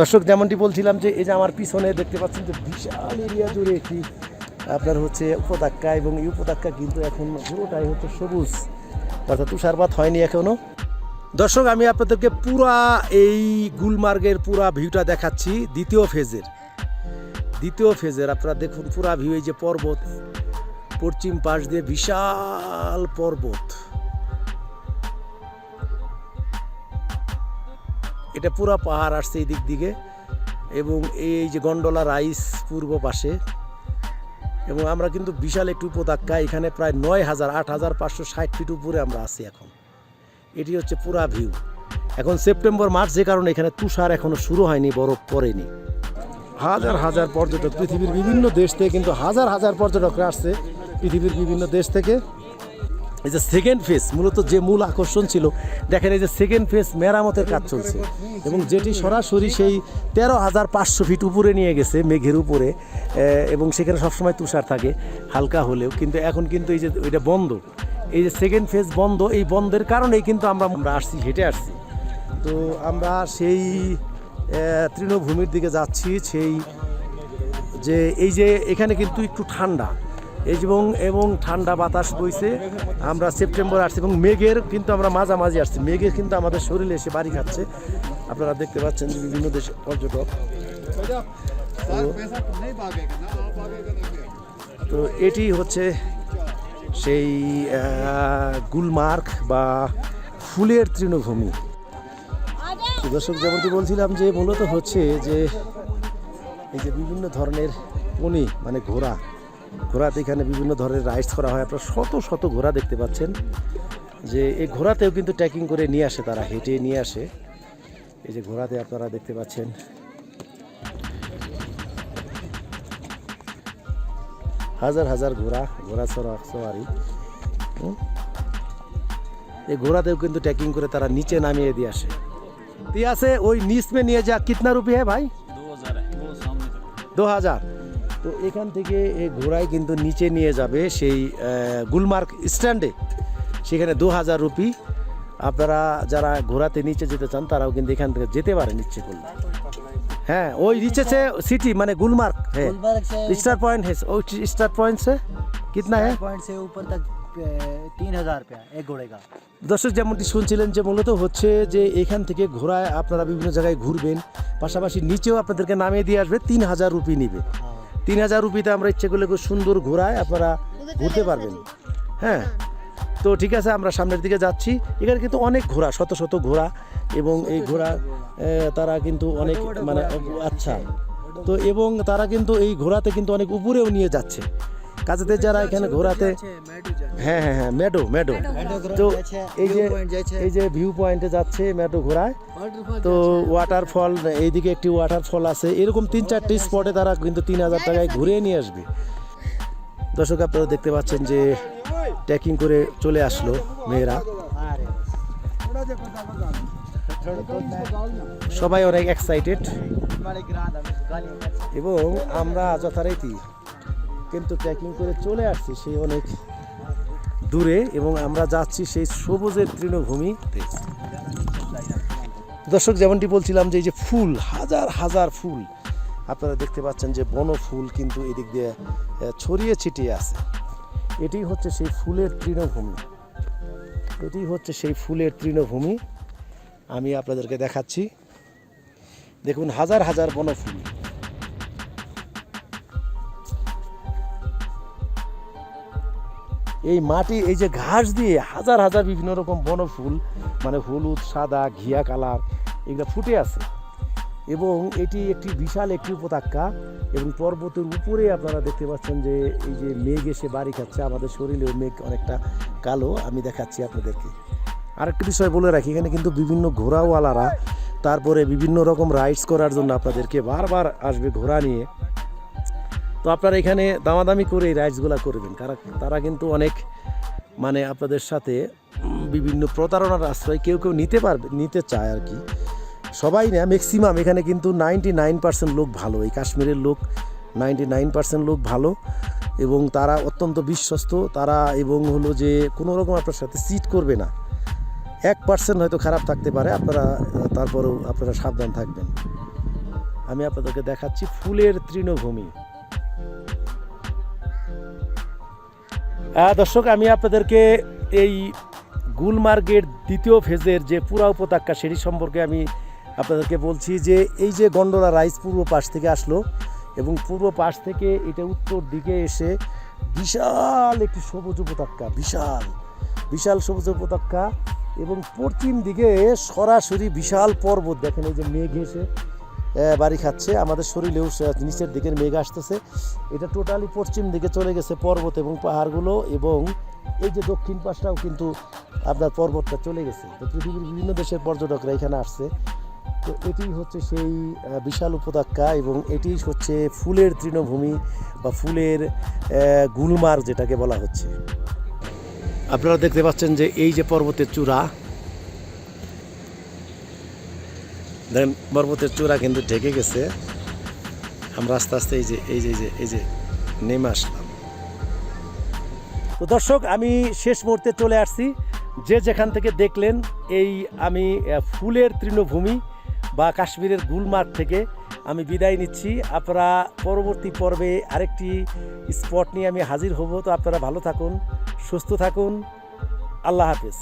দর্শক, যেমনটি বলছিলাম যে এই যে আমার পিছনে দেখতে পাচ্ছেন যে বিশাল এরিয়া জুড়ে একটি, আপনার হচ্ছে উপত্যকা এবং এই উপত্যকা কিন্তু এখন পুরোটাই হচ্ছে সবুজ, অর্থাৎ তুষারপাত হয়নি এখনও দর্শক, আমি আপনাদেরকে পুরা এই গুলমার্গের পুরা ভিউটা দেখাচ্ছি দ্বিতীয় ফেজের। দ্বিতীয় ফেজের, আপনারা দেখুন পুরা ভিউ, এই যে পর্বত, পশ্চিম পাশ দিয়ে বিশাল পর্বত। এটা পুরা পাহাড় আসছে এই দিক দিকে এবং এই যে গন্ডোলা রাইস পূর্ব পাশে। এবং আমরা কিন্তু বিশাল একটি উপত্যকা, এখানে প্রায় নয় হাজার, আট হাজার পাঁচশো ষাট ফিট উপরে আমরা আছি এখন। এটি হচ্ছে পুরা ভিউ। এখন সেপ্টেম্বর, মার্চ যে কারণে এখানে তুষার এখনও শুরু হয়নি, বরফ পড়েনি। হাজার হাজার পর্যটক পৃথিবীর বিভিন্ন দেশ থেকে কিন্তু হাজার হাজার পর্যটকরা আসছে পৃথিবীর বিভিন্ন দেশ থেকে। এই যে সেকেন্ড ফেজ মূলত যে মূল আকর্ষণ ছিল, দেখেন এই যে সেকেন্ড ফেজ মেরামতের কাজ চলছে। এবং যেটি সরাসরি সেই তেরো হাজার পাঁচশো ফিট উপরে নিয়ে গেছে, মেঘের উপরে এবং সেখানে সবসময় তুষার থাকে, হালকা হলেও। কিন্তু এখন কিন্তু এই যে ওইটা বন্ধ। এই যে সেকেন্ড ফেজ বন্ধ, এই বন্ধের কারণেই কিন্তু আমরা আমরা আসছি, হেঁটে আসছি। তো আমরা সেই তৃণভূমির দিকে যাচ্ছি, সেই যে, এই যে এখানে কিন্তু একটু ঠান্ডা। এবং এবং ঠান্ডা বাতাস বইছে। আমরা সেপ্টেম্বর আসছি এবং মেঘের কিন্তু আমরা মাঝামাঝি আসছি। মেঘের কিন্তু আমাদের শরীরে এসে বাড়ি খাচ্ছে। আপনারা দেখতে পাচ্ছেন যে বিভিন্ন দেশে পর্যটক। তো এটি হচ্ছে সেই আহ, গুলমার্গ বা ফুলের তৃণভূমি। দর্শক যেমনটি বলছিলাম যে মূলত হচ্ছে যে এই যে বিভিন্ন ধরনের পনি মানে ঘোড়া ঘোড়াতে এখানে বিভিন্ন ধরনের রাইডস করা হয়। আপনারা শত শত ঘোড়া দেখতে পাচ্ছেন যে এই ঘোড়াতেও কিন্তু ট্র্যাকিং করে নিয়ে আসে তারা হেঁটে নিয়ে আসে। এই যে ঘোড়াতে আপনারা দেখতে পাচ্ছেন। হাজার হাজার ঘোড়া ঘোড়া ছড়া সওয়ারি। এই ঘোড়াতেও কিন্তু ট্র্যাকিং করে তারা নিচে নামিয়ে দিয়ে আসে। দিয়ে আসে ওই নিচ মে নিয়ে যা কিতনা রুপি হ্যাঁ ভাই? দু হাজার। তো এখান থেকে এই ঘোড়ায় কিন্তু নিচে নিয়ে যাবে সেই আহ, গুলমার্গ স্ট্যান্ডে সেখানে দু হাজার রুপি আপনারা যারা ঘোড়াতে নিচে যেতে চান তারাও কিন্তু এখান থেকে যেতে পারেন ইচ্ছে করলে হ্যাঁ ওই নিচে से सिटी माने गुलमार्ग है गुलबर्ग से स्टार पॉइंट है ओ स्टार पॉइंट से कितना है पॉइंट से ऊपर तक तीन हजार रुपया एक घोड़े का দর্শক যেমনটি শুনছিলেন যে মূলত হচ্ছে যে এখান থেকে ঘোড়ায় আপনারা বিভিন্ন জায়গায় ঘুরবেন পাশাপাশি নিচেও আপনাদেরকে নামিয়ে দিয়ে আসবে তিন হাজার রুপি নিবে তিন হাজার রুপিতে আমরা ইচ্ছে করলে খুব সুন্দর ঘোরায় আপনারা ঘুরতে পারবেন। হ্যাঁ। তো ঠিক আছে আমরা সামনের দিকে যাচ্ছি। এখানে কিন্তু অনেক ঘোড়া শত শত ঘোরা এবং এই ঘোরা তারা কিন্তু অনেক মানে আচ্ছা। তো এবং তারা কিন্তু এই ঘোড়াতে কিন্তু অনেক উপরেও নিয়ে যাচ্ছে। কাজেতে যারা এখানে ঘোরাতে হ্যাঁ হ্যাঁ হ্যাঁ মেডো মেডো তো এই যে এই যে ভিউ পয়েন্টে যাচ্ছে মেডো ঘোরায়। তো ওয়াটারফল এইদিকে একটি ওয়াটারফল আছে। এরকম তিন চারটি স্পটে তারা কিন্তু তিন হাজার টাকায় ঘুরে নিয়ে আসবে। দর্শক আপনারা দেখতে পাচ্ছেন যে ট্রেকিং করে চলে আসলো মেয়েরা। সবাই অনেক এক্সাইটেড এবং আমরা যথারীতি কিন্তু ট্রেকিং করে চলে আসছি সেই অনেক দূরে এবং আমরা যাচ্ছি সেই সবুজের তৃণভূমিতে দর্শক, যেমনটি বলছিলাম যে এই যে ফুল, হাজার হাজার ফুল, আপনারা দেখতে পাচ্ছেন যে বন ফুল কিন্তু এদিক দিয়ে ছড়িয়ে ছিটিয়ে আছে। এটি হচ্ছে সেই ফুলের তৃণভূমি। এটি হচ্ছে সেই ফুলের তৃণভূমি। আমি আপনাদেরকে দেখাচ্ছি। দেখুন, হাজার হাজার বনফুল এই মাটি, এই যে ঘাস দিয়ে হাজার হাজার বিভিন্ন রকম বনফুল মানে হলুদ, সাদা, ঘিয়া কালার, এগুলো ফুটে আছে। এবং এটি একটি বিশাল একটি উপত্যকা এবং পর্বতের উপরে আপনারা দেখতে পাচ্ছেন যে এই যে মেঘ এসে বাড়ি খাচ্ছে। আমাদের শরীরেও মেঘ অনেকটা কালো। আমি দেখাচ্ছি আপনাদেরকে। আরেকটি বিষয় বলে রাখি, এখানে কিন্তু বিভিন্ন ঘোড়াওয়ালারা তারপরে বিভিন্ন রকম রাইডস করার জন্য আপনাদেরকে বারবার আসবে ঘোড়া নিয়ে। তো আপনারা এখানে দামাদামি করে এই রাইডসগুলো করবেন কারণ তারা কিন্তু অনেক মানে আপনাদের সাথে বিভিন্ন প্রতারণার আশ্রয় কেউ কেউ নিতে পারবে, নিতে চায় আর কি। সবাই না ম্যাক্সিমাম এখানে কিন্তু নাইনটি নাইন পার্সেন্ট লোক ভালো। এই কাশ্মীরের লোক নাইনটি নাইন পার্সেন্ট লোক ভালো এবং তারা অত্যন্ত বিশ্বস্ত। তারা এবং হলো যে কোনো রকম আপনার সাথে সিট করবে না। এক পার্সেন্ট হয়তো খারাপ থাকতে পারে, আপনারা, তারপরেও আপনারা সাবধান থাকবেন। আমি আপনাদেরকে দেখাচ্ছি ফুলের তৃণভূমি। দর্শক, আমি আপনাদেরকে এই গুলমার্গের দ্বিতীয় ফেজের যে পুরা উপত্যকা সেটি সম্পর্কে আমি আপনাদেরকে বলছি যে এই যে গন্ডোলা রাইস পূর্ব পাশ থেকে আসলো এবং পূর্ব পাশ থেকে এটা উত্তর দিকে এসে বিশাল একটি সবুজ উপত্যকা, বিশাল বিশাল সবুজ উপত্যকা এবং পশ্চিম দিকে সরাসরি বিশাল পর্বত, দেখেন এই যে মেঘ এসে বাড়ি খাচ্ছে। আমাদের শরীরেও নিচের দিকের মেঘ আসতেছে। এটা টোটালি পশ্চিম দিকে চলে গেছে পর্বত এবং পাহাড়গুলো এবং এই যে দক্ষিণ পাশটাও কিন্তু আপনার পর্বতটা চলে গেছে। তো পৃথিবীর বিভিন্ন দেশের পর্যটকরা এখানে আসছে। তো এটি হচ্ছে সেই বিশাল উপত্যকা এবং এটি হচ্ছে ফুলের তৃণভূমি বা ফুলের আহ, গুলমার্গ যেটাকে বলা হচ্ছে। আপনারা দেখতে পাচ্ছেন যে এই যে পর্বতের চূড়া দেখেন পর্বতের চূড়া কিন্তু ঢেকে গেছে। আমরা আস্তে আস্তে এই যে এই যে এই যে নেমে আসলাম। তো দর্শক, আমি শেষ মুহূর্তে চলে আসছি। যে যেখান থেকে দেখলেন, এই আমি ফুলের তৃণভূমি বা কাশ্মীরের গুলমার্গ থেকে আমি বিদায় নিচ্ছি। আপনারা পরবর্তী পর্বে আরেকটি স্পট নিয়ে আমি হাজির হব। তো আপনারা ভালো থাকুন, সুস্থ থাকুন। আল্লাহ হাফেজ।